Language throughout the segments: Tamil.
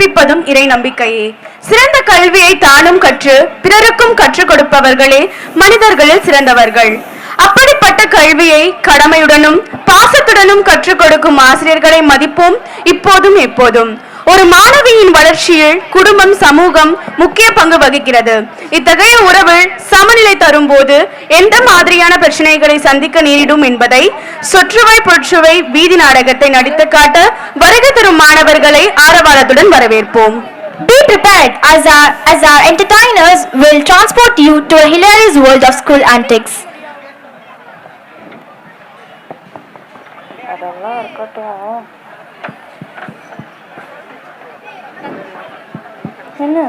கற்பிப்பதும் இறை நம்பிக்கையே. சிறந்த கல்வியை தானும் கற்று பிறருக்கும் கற்றுக் கொடுப்பவர்களே மனிதர்களில் சிறந்தவர்கள். அப்படிப்பட்ட கல்வியை கடமையுடனும் பாசத்துடனும் கற்றுக் கொடுக்கும் ஆசிரியர்களை மதிப்போம் இப்போதும் எப்போதும் ஒரு மாணவியின் வளர்ச்சியில் குடும்பம் சமூகம் முக்கிய பங்கு வகிக்கிறது. இத்தகைய உறவில் சமநிலை தரும்போது எந்த மாதிரியான பிரச்சனைகளை சந்திக்க நேரிடும் என்பதை சொற்றுவை பொற்றுவை வீதி நாடகத்தை நடித்து காட்ட வருகை தரும் மாணவர்களை ஆரவாரத்துடன் வரவேற்போம். Be prepared as our, as our entertainers will transport you to a hilarious world of school antics. அதெல்லாம் இருக்கட்டும். என்ன?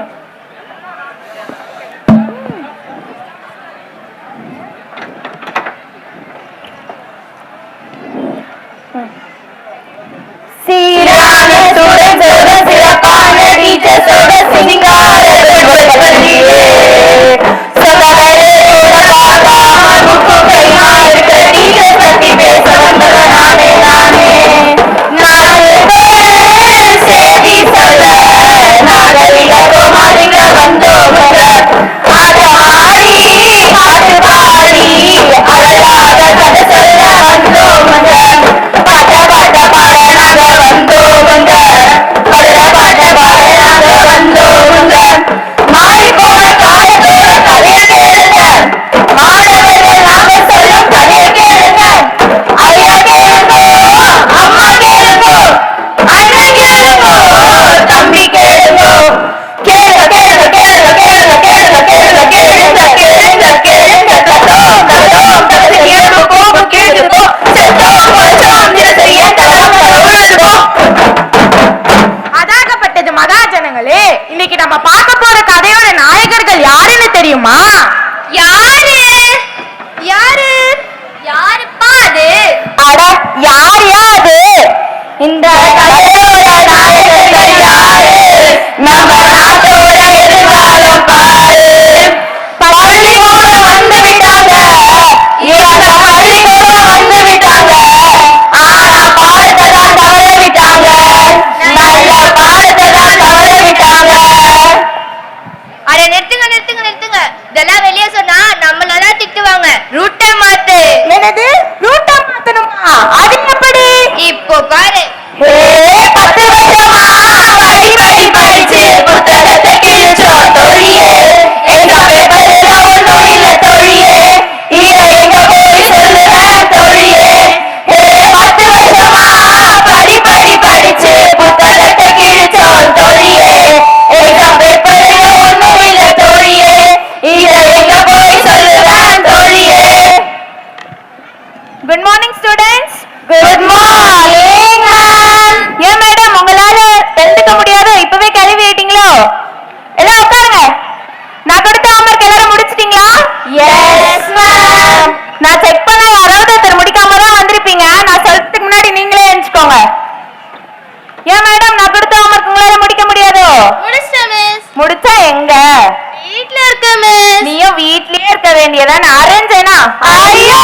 வேண்டியதானே அரேஞ்சேனா? ஐயோ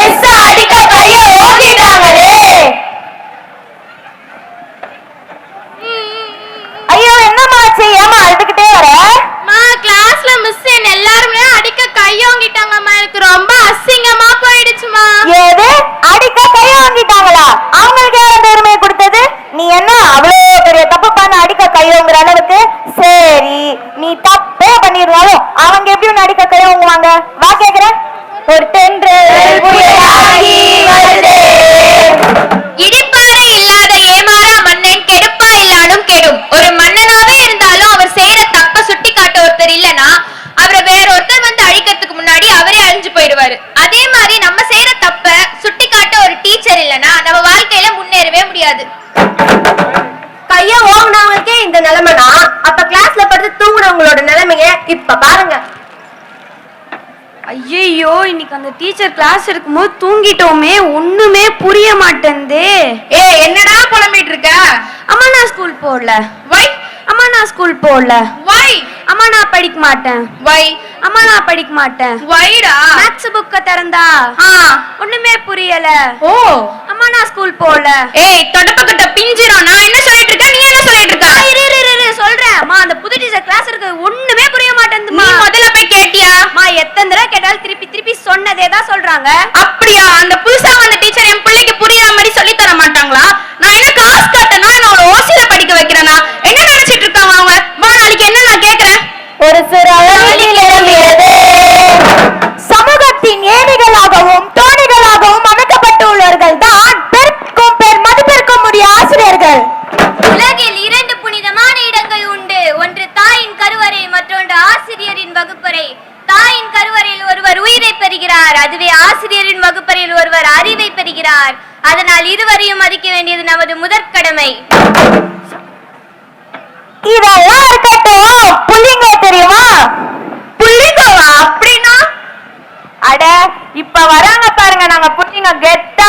மிஸ் அடிக்க கைய ஓட்டிட்டாங்களே. ஐயோ என்னம்மா ஆச்சு? ஏமா அழுதுகிட்டே வர? மா கிளாஸ்ல மிஸ் என்ன எல்லாருமே அடிக்க கையோங்கிட்டாங்கம்மா எனக்கு ரொம்ப அசிங்கமா போயிடுச்சுமா. ஏது அடிக்க கை வாங்கிட்டாங்களா அவங்களுக்கு அந்த உரிமையை கொடுத்தது? நீ என்ன அவ்வளவு பெரிய தப்பு பண்ண அடிக்க கையோங்கிற அளவுக்கு? சரி நீ தப்பே கண்ணாடி எப்படி வாங்குவாங்க வா கேக்குற? ஒரு தென்றல் இடிப்பாறை இல்லாத ஏமாறா மன்னன் கெடுப்பா இல்லாலும் கெடும். ஒரு மன்னனாவே இருந்தாலும் அவர் செய்யற தப்ப சுட்டி காட்ட ஒருத்தர் இல்லனா அவரை வேற ஒருத்தர் வந்து அழிக்கிறதுக்கு முன்னாடி அவரே அழிஞ்சு போயிடுவாரு. அதே மாதிரி நம்ம செய்யற தப்ப சுட்டி காட்ட ஒரு டீச்சர் இல்லனா நம்ம வாழ்க்கையில முன்னேறவே முடியாது. கைய ஓங்கினவங்களுக்கே இந்த நிலைமைனா அப்ப கிளாஸ்ல படுத்து தூங்குனவங்களோட நிலைமைய இப்ப பாருங்க. ஐயோ இன்னைக்கு அந்த டீச்சர் கிளாஸ் எடுக்கும்போது தூங்கிட்டோமே ஒண்ணுமே புரிய மாட்டேந்தே. ஏ என்னடா புலம்பிட்டு இருக்க? அம்மா நான் ஸ்கூல் போகல. வை அம்மா நான் ஸ்கூல் போகல. வை அம்மா நான் படிக்க மாட்டேன். வை அம்மா நான் படிக்க மாட்டேன். வைடா மேத்ஸ் புக்க திறந்தா. ஆ. ஒண்ணுமே புரியல. ஓ. அம்மா நான் ஸ்கூல் போகல. ஏய் தொடப்பக்கட்ட பிஞ்சிரும் நான் என்ன சொல்லிட்டு இருக்கேன்? நீ என்ன சொல்லிட்டு இருக்க? சொல்றேன். அந்த புது டீச்சர் கிளாஸ் இருக்கு. ஒண்ணுமே புரிய மாட்டேங்குது நீ முதல்ல போய் கேட்டியா? அம்மா எத்தனை தடவை கேட்டாலும் திருப்பி திருப்பி சொன்னதே தான் சொல்றாங்க. அப்படியா? அந்த புதுசா வந்த டீச்சர் என் பிள்ளைக்கு புரியுற மாதிரி சொல்லி தர மாட்டாங்களா? வருகிறார் அதனால் இதுவரையும் மதிக்க வேண்டியது நமது முதற் கடமை. இருக்கட்டும் புள்ளிங்க தெரியுமா? புள்ளிங்கவா அப்படின்னா அட இப்ப வராங்க பாருங்க நாங்க புள்ளிங்க கெத்து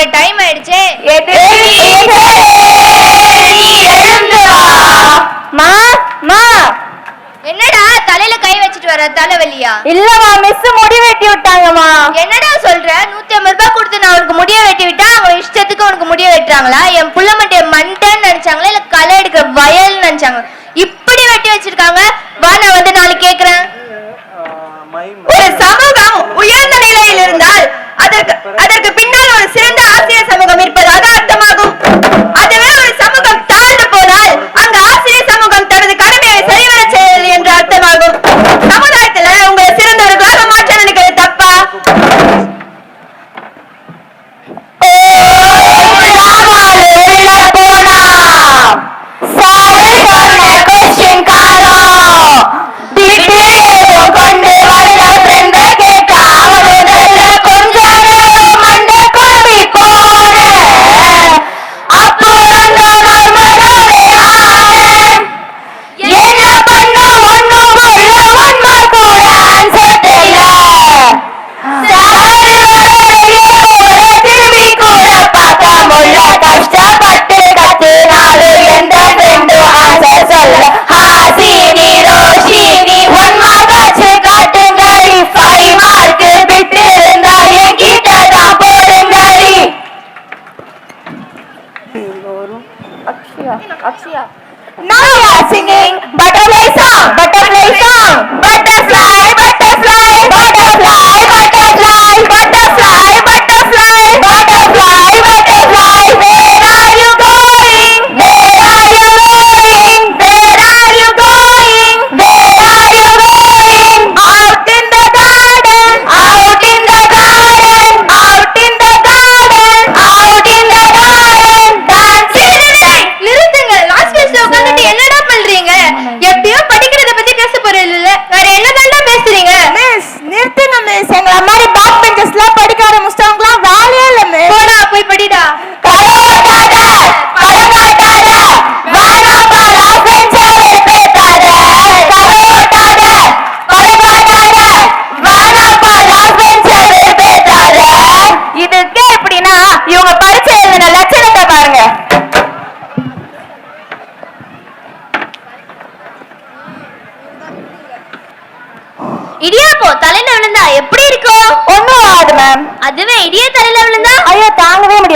அப்ப டைம் ஆயிடுச்சு. மா மா. என்னடா தலையில கை வச்சிட்டு வர தலைவலியா? இல்லம்மா மிஸ் முடி வெட்டி விட்டாங்கம்மா. என்னடா சொல்ற? நூத்தி ஐம்பது ரூபாய் கொடுத்து நான் அவனுக்கு முடிய வெட்டி விட்டா அவங்க இஷ்டத்துக்கு அவனுக்கு முடிய வெட்டுறாங்களா? என் புள்ள மண்டைய மண்டன்னு நினைச்சாங்களா? இல்ல களை எடுக்கிற வயல் நினைச்சாங்க இப்படி வெட்டி வச்சிருக்காங்க.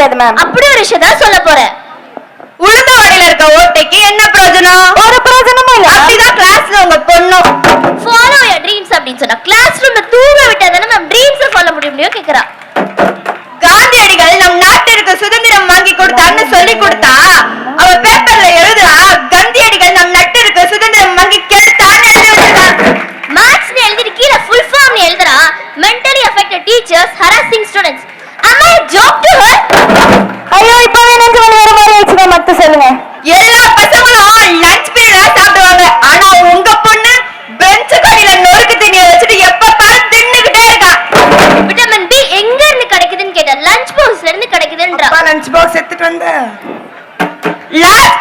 கிடையாது மேம் அப்படி ஒரு விஷயம் தான் சொல்ல போறேன். ಕಂಡೆ. ಯಾಕೆ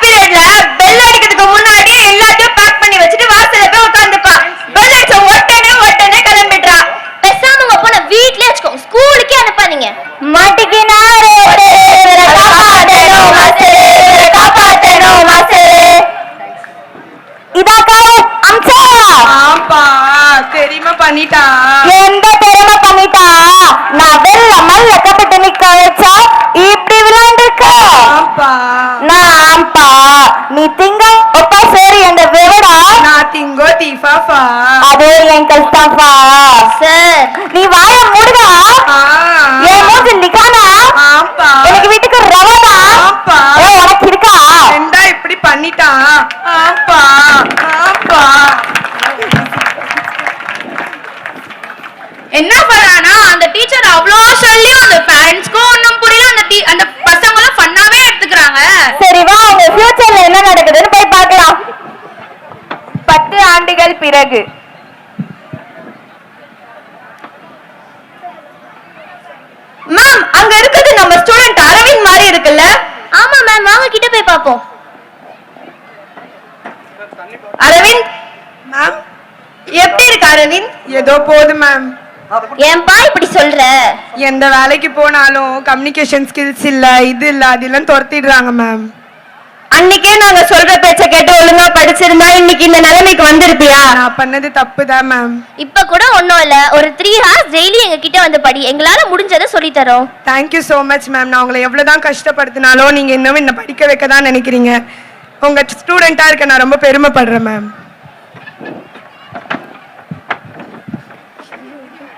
கஷ்டப்பா சார் நீ வாய மூடுடா ஆ என் மூஞ்சி நிக்கானா ஆப்பா எனக்கு வீட்டுக்கு ரவடா ஆப்பா. ஏ உனக்கு இருக்கா ரெண்டா இப்படி பண்ணிட்டான் ஆப்பா ஆப்பா என்ன பண்ணானா அந்த டீச்சர் அவ்வளோ சொல்லியும் அந்த பேரண்ட்ஸ்க்கும் ஒன்றும் புரியல அந்த டீ அந்த பசங்களும் ஃபன்னாவே எடுத்துக்கிறாங்க சரி வா உங்க ஃபியூச்சர்ல என்ன நடக்குதுன்னு போய் பார்க்கலாம் பத்து ஆண்டுகள் பிறகு மேம் அங்க இருக்கிறது நம்ம ஸ்டூடெண்ட் அரவிந்த் மாதிரி இருக்குல்ல ஆமா மேம் வாங்க கிட்ட போய் பாப்போம் அரவிந்த்? மேம்? எப்படி இருக்கு அரவிந்த்? ஏதோ போதும் மேம். ஏன்பா இப்படி சொல்ற? எந்த வேலைக்கு போனாலும் கம்யூனிகேஷன் ஸ்கில்ஸ் இல்ல இது இல்ல அதெல்லாம் துரத்திடுறாங்க மேம். அன்னைக்கே நாங்க சொல்ற பேச்ச கேட்டு ஒழுங்கா படிச்சிருந்தா இன்னைக்கு இந்த நிலைமைக்கு வந்திருப்பியா? நான் பண்ணது தப்பு தான் மேம் இப்ப கூட ஒண்ணும் இல்ல. ஒரு த்ரீ ஹார்ஸ் டெய்லி எங்க கிட்ட வந்து படி. எங்களால முடிஞ்சதை சொல்லி தரோம் தேங்க்யூ ஸோ மச் மேம் நான் உங்களை எவ்வளோதான் கஷ்டப்படுத்தினாலும் நீங்கள் இன்னும் என்ன படிக்க வைக்க தான் நினைக்கிறீங்க உங்கள் ஸ்டூடெண்ட்டாக இருக்க நான் ரொம்ப பெருமைப்படுறேன் மேம்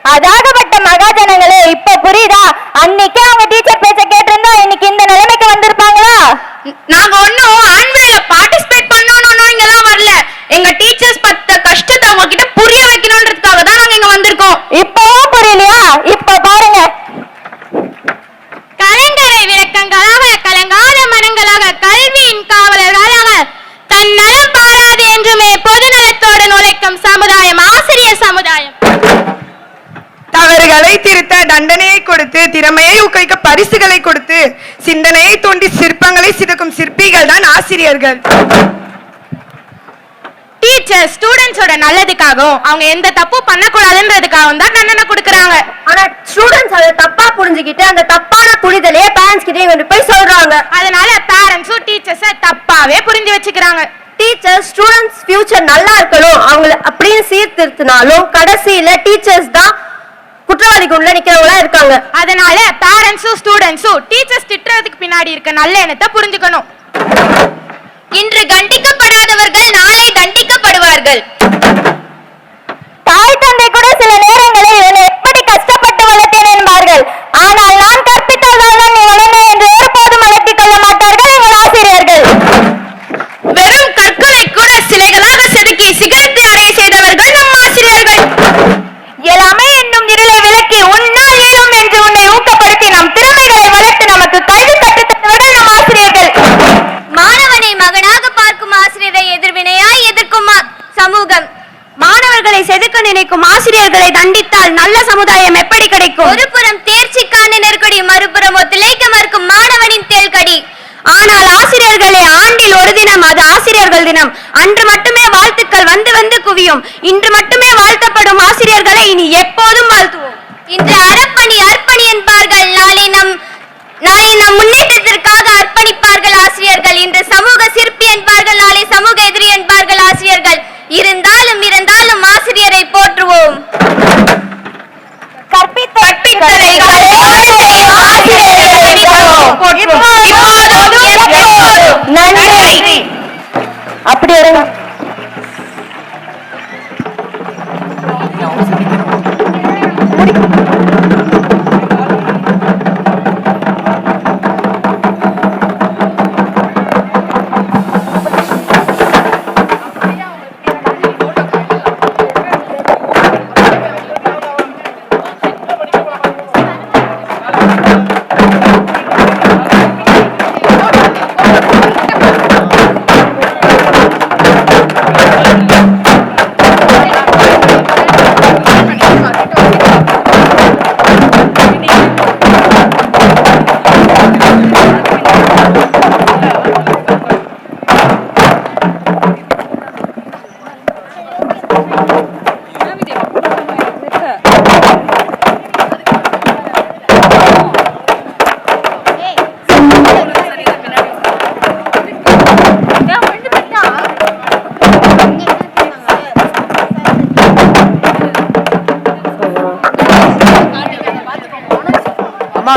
அதாகப்பட்ட மகாஜனங்களே இப்ப புரியுதா? அன்னைக்கே அவங்க டீச்சர் பேச்ச கேட்டிருந்தா இன்னைக்கு இந்த நிலைமைக்கு வந்திருப்பாங்களா? நாங்க ஒன்னும் ஆன்மீக ஆசிரியர்கள் டீச்சர் ஸ்டூடெண்ட்ஸோட நல்லதுக்காகவும் அவங்க எந்த தப்பு பண்ணக்கூடாதுன்றதுக்காகவும் தான் தண்டனை கொடுக்கறாங்க. ஆனா ஸ்டூடெண்ட்ஸ் அதை தப்பா புரிஞ்சுக்கிட்டு அந்த தப்பான புரிதலையே பேரண்ட்ஸ் கிட்டே கொண்டு போய் சொல்றாங்க. அதனால பேரண்ட்ஸும் டீச்சர்ஸை தப்பாவே புரிஞ்சு வச்சுக்கிறாங்க. டீச்சர் ஸ்டூடெண்ட்ஸ் ஃபியூச்சர் நல்லா இருக்கணும். அவங்கள அப்படின்னு சீர்திருத்தினாலும் கடைசியில டீச்சர்ஸ் தான் குற்றவாளிக்கு உள்ள நிக்கிறவங்களா இருக்காங்க. அதனால பேரண்ட்ஸும் ஸ்டூடெண்ட்ஸும் டீச்சர்ஸ் திட்டுறதுக்கு பின்னாடி இருக்க நல்ல எண்ணத்தை புரிஞ்சுக்கணும். இன்று கண்டிக்கப்படாதவர்கள் நாளை தண்டிக்கப்படுவார்கள். தாய் தந்தை கூட சில நேரங்களில் மறுபுறம் ஒத்துழைக்க மறுக்கும் மாணவனின் தேல்கடி ஆனால் ஆசிரியர்களே ஆண்டில் ஒரு தினம் அது ஆசிரியர்கள் தினம். அன்று மட்டுமே வாழ்த்துக்கள் வந்து வந்து குவியும். இன்று மட்டுமே வாழ்த்தப்படும் ஆசிரியர்களை இனி எப்போதும் வாழ்த்துவோம். இன்று அறப்பணி அர்ப்பணி என்பார்கள். நாளை நம் நாளை நம் முன்னேற்றத்திற்காக அர்ப்பணிப்பார்கள் ஆசிரியர்கள். இன்று சமூக சிற்பி என்பார்கள். நாளை சமூக எதிரி என்பார்கள் ஆசிரியர்கள். இருந்தாலும் இருந்தாலும் ஆசிரியரை போற்றுவோம். கற்பித்தலை கலையோடு செய்யும் ஆசிரியர்களை மதிக்கிறோம்.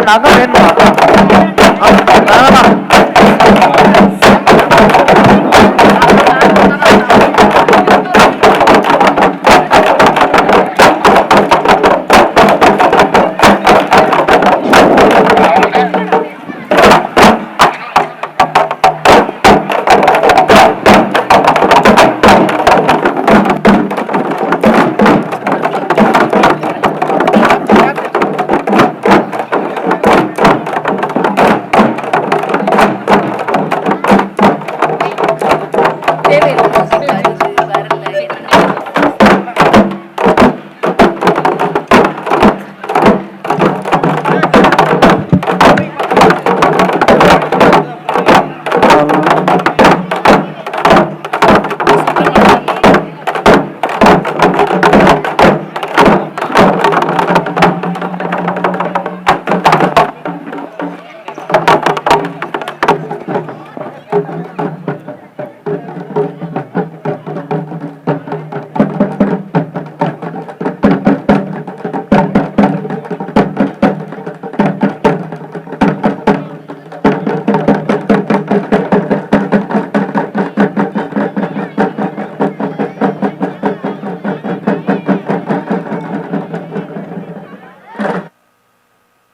நான் தான் வேணுமா?